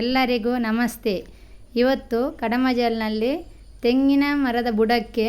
ಎಲ್ಲರಿಗೂ ನಮಸ್ತೆ. ಇವತ್ತು ಕಡಮಜಲ್ನಲ್ಲಿ ತೆಂಗಿನ ಮರದ ಬುಡಕ್ಕೆ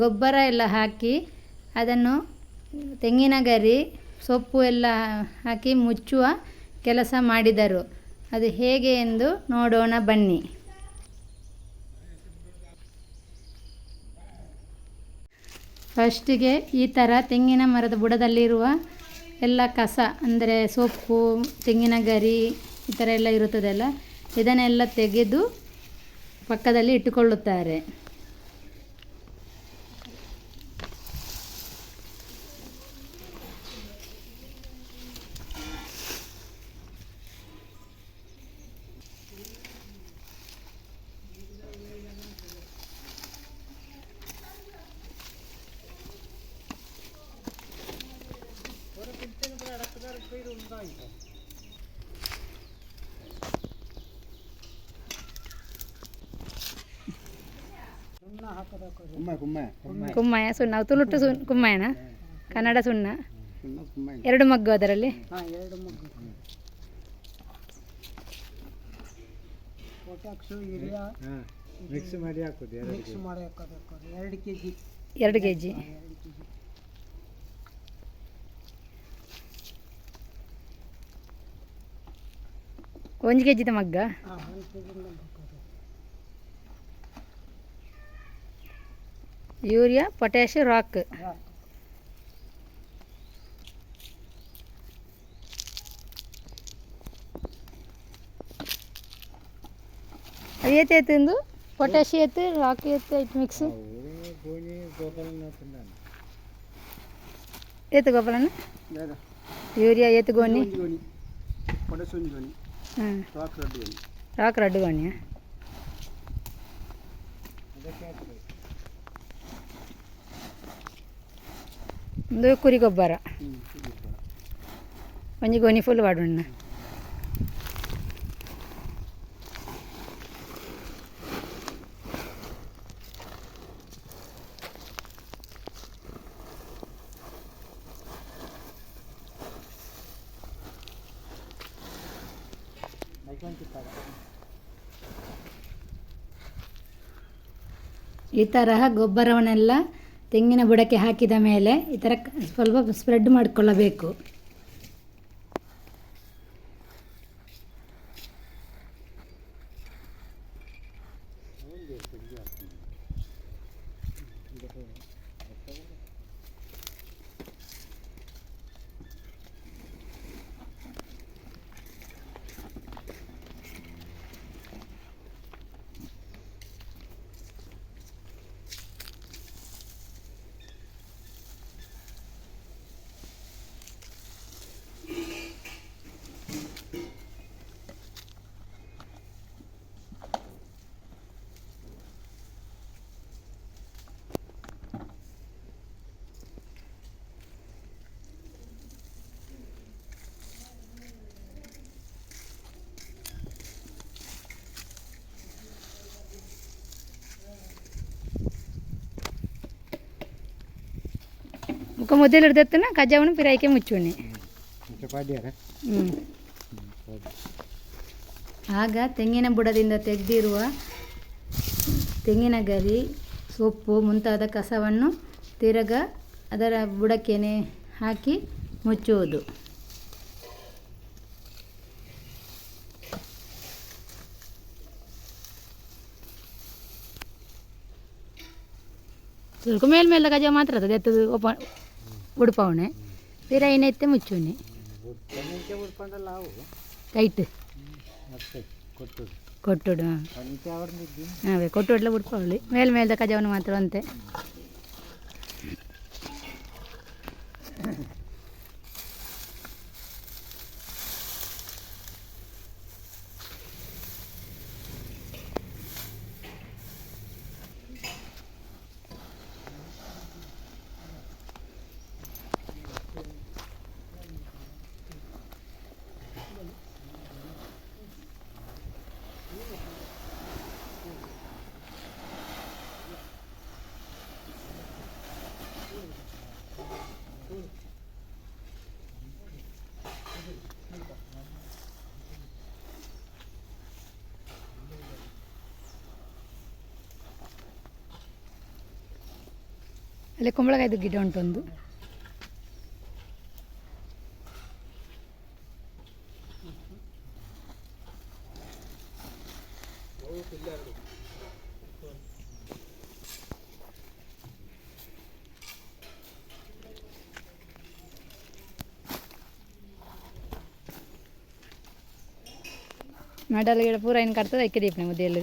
ಗೊಬ್ಬರ ಎಲ್ಲ ಹಾಕಿ ಅದನ್ನು ತೆಂಗಿನ ಗರಿ, ಸೊಪ್ಪು ಎಲ್ಲ ಹಾಕಿ ಮುಚ್ಚುವ ಕೆಲಸ ಮಾಡಿದರು. ಅದು ಹೇಗೆ ಎಂದು ನೋಡೋಣ ಬನ್ನಿ. ಫಸ್ಟಿಗೆ ಈ ಥರ ತೆಂಗಿನ ಮರದ ಬುಡದಲ್ಲಿರುವ ಎಲ್ಲ ಕಸ, ಅಂದರೆ ಸೊಪ್ಪು, ತೆಂಗಿನ ಗರಿ ಈ ಥರ ಎಲ್ಲ ಇರುತ್ತದಲ್ಲ ಇದನ್ನೆಲ್ಲ ತೆಗೆದು ಪಕ್ಕದಲ್ಲಿ ಇಟ್ಟುಕೊಳ್ಳುತ್ತಾರೆ. Thank ಕುಮ್ಮ ಕುಮ್ಮಯ ಸುಣ್ಣ. ತುಳುಟು ಸುಣ್ ಕುಮ್ಮಯನ ಕನ್ನಡ ಸುಣ್ಣ. ಸುಣ್ಣ ಎರಡು ಮಗ್ಗು ಅದರಲ್ಲಿ. ಎರಡು ಕೆ ಜಿ ಒಂದು ಕೆ ಜಿದ ಮಗ್ಗ. யூரியா பொட்டாசியம் ராக்கு అది అయితే ఎత్తిందో పొటాషి ఎత్తి రాక్ ఎత్తి మిక్స్ ఎత్తు గోపాలన్న యూరియా ఎత్తు గోని రాక్ రడ్డు గోని రాక్ రడ్డు గోనియా ಒಂದು ಕುರಿ ಗೊಬ್ಬರ. ಒಂಜಿ ಗೋಣಿ ಫುಲ್ ವಾಡುಣ್ಣ ಈ ತರಹ ಗೊಬ್ಬರವನ್ನೆಲ್ಲ ತೆಂಗಿನ ಬುಡಕ್ಕೆ ಹಾಕಿದ ಮೇಲೆ ಈ ಥರ ಸ್ವಲ್ಪ ಸ್ಪ್ರೆಡ್ ಮಾಡಿಕೊಳ್ಳಬೇಕು. ಮುಖ ಮೊದಲು ಹಿಡ್ದತ್ತನ ಕಜಾವನ್ನು ಪಿರಾಯ್ಕೆ ಮುಚ್ಚೋಣಿ ಚಪಾತಿ ಯಾರ ಹ್ಞೂ ಆಗ ತೆಂಗಿನ ಬುಡದಿಂದ ತೆಗೆದಿರುವ ತೆಂಗಿನ ಗರಿ ಸೊಪ್ಪು ಮುಂತಾದ ಕಸವನ್ನು ತಿರಗ ಅದರ ಬುಡಕ್ಕೆನೆ ಹಾಕಿ ಮುಚ್ಚುವುದು. ಸ್ವಲ್ಪ ಮೇಲ್ಮೇಲೆ ಗಜ ಮಾತ್ರ ಅದು ಎತ್ತದು ಒಪ್ಪ ಉಡುಪವಣೆ ತೀರ ಏನೈತೆ ಮುಚ್ಚುನೆ ಕಣ್ಣಿಗೆ ಉಡ್ಕೊಂಡಲ್ಲ ಅವು ಟೈಟ್ ಮತ್ತೆ ಕೊಟ್ಟು ಕೊಟ್ಟುಡು ಹಾಂ ಕಣ್ಣಿಗೆ ಅವ್ರನ್ನಿದ್ದು ಅವೇ ಕೊಟ್ಟುಡ್ಲ ಉಡ್ಕೊಳ್ಳಿ ಮೇಲ್ ಮೇಲ್ದ ಕಜವನ್ನು ಮಾತ್ರ ಅಂತೆ ಅಲ್ಲಿ ಕುಂಬಳಕಾಯ್ದು ಗಿಡ ಉಂಟೊಂದು. ಮಡಲ್ ಗಿಡ ಪೂರ ಏನು ಕಟ್ತದೆ ಐಕೆ ದೀಪನೆ ಮುದ್ದೆಯಲ್ಲಿ.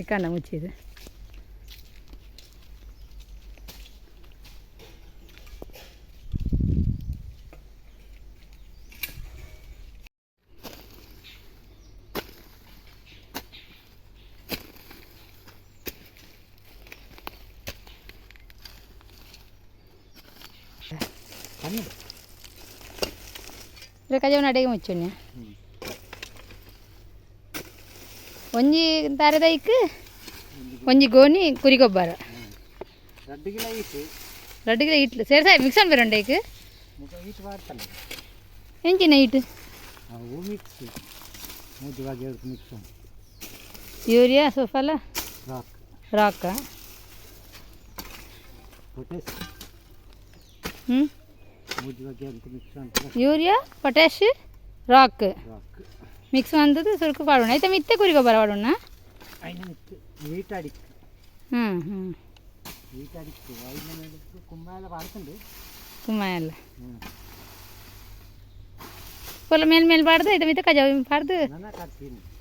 Me cana muchísimo. Le cayó una arena muy chula. ಒಂಜಿ ತಾರದ ಇಕ್ ಒಂಜಿ ಗೋನಿ ಕುರಿ ಗೊಬ್ಬರ ರಡ್ಡಿಗಿಲ ಇಟ್ಟು ರಡ್ಡಿಗೆ ಇಟ್ಲು ಸೇರ್ಸ ಮಿಕ್ಸ್ ಬೇರೆ ಉಂಡೆ ಇಕ್ ಮುಖ ಇಟ್ಟು ಮಾಡ್ತಾನೆ ಎಂಚಿನ ಇಟ್ ಅವು ಮಿಕ್ಸ್ ಮುದ್ವಾಗಿ ಅವ್ರಿಗೆ ಮಿಕ್ಸ್ ಉಂಟು ಯೂರಿಯಾ ಸೋಫಲ್ಲ ರಾಕ್ ರಾಕ ಪೊಟೆಸ್ ಹ್ಞೂ ಮುದ್ವಾಗಿ ಅವ್ರಿಗೆ ಮಿಕ್ಸ್ ಉಂಟು urea potash rock rock mix ಅಂದದ್ದು ಸ್ವಲ್ಪ ಮಾಡೋಣ ಆಯ್ತಾ ಮಿತ್ತೆ ಕುರಿಗೊ ಬರವಾಡೋಣ ಹ್ಞೂ ಹ್ಞೂ ಕುಮ್ಮಾಯ ಅಲ್ಲ పొలం మేలు మేలు పాడదు అయితే మీద కజా పాడదు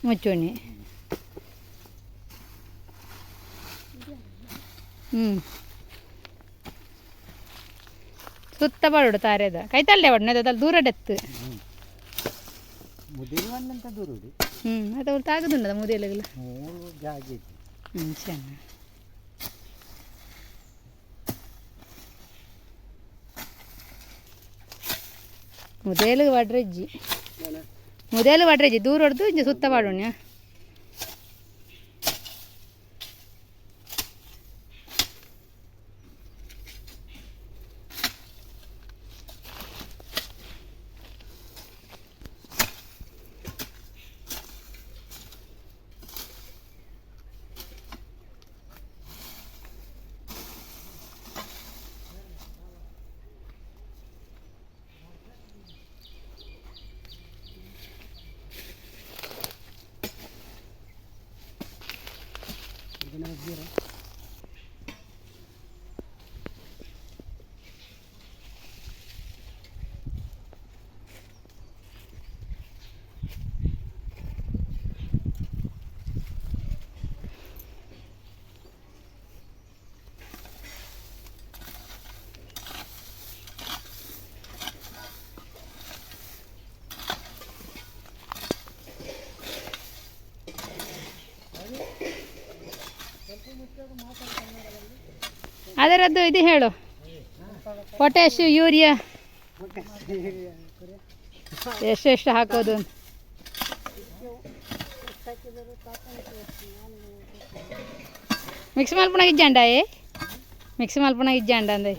ముచ్చోని ಸುತ್ತ ಬರೋಡು ತಾರೇದ ಕೈತಲ್ಲೆ ಒಡ್ನೆ ದೂರ ಡೆತ್ತು ಮುದಿನ ಬಂದಂತ ದೂರುಡು ಹ್ಞೂ ಅದು ಅವ್ರು ತಾಗದುಂಡದ ಮುದಿಯಲೆಲ್ಲ ಮೂರು ಜಾಗಿ ಐತಿ ಹ್ಞೂ ಚೆನ್ನ ಮುದೇಲು ವಡ್ರಜ್ಜಿ. ಮುದೇಲು ವಡ್ರಜ್ಜಿ ದೂರ ಹೊಡೆದು ಇಂಜ ಸುತ್ತ Ganda ng beer, oh. ಅದರದ್ದು ಇದು ಹೇಳು. ಪೊಟ್ಯಾಶ್ ಯೂರಿಯಾ ಎಷ್ಟೆಷ್ಟು ಹಾಕೋದು. ಮಿಕ್ಸ್ ಮಲ್ಪುಣ ಇಜ್ಜಂಡ ಏ ಮಿಕ್ಸ್ ಮಲ್ಪುಣ ಇಜ್ಜಂಡ ಅಂದೆ?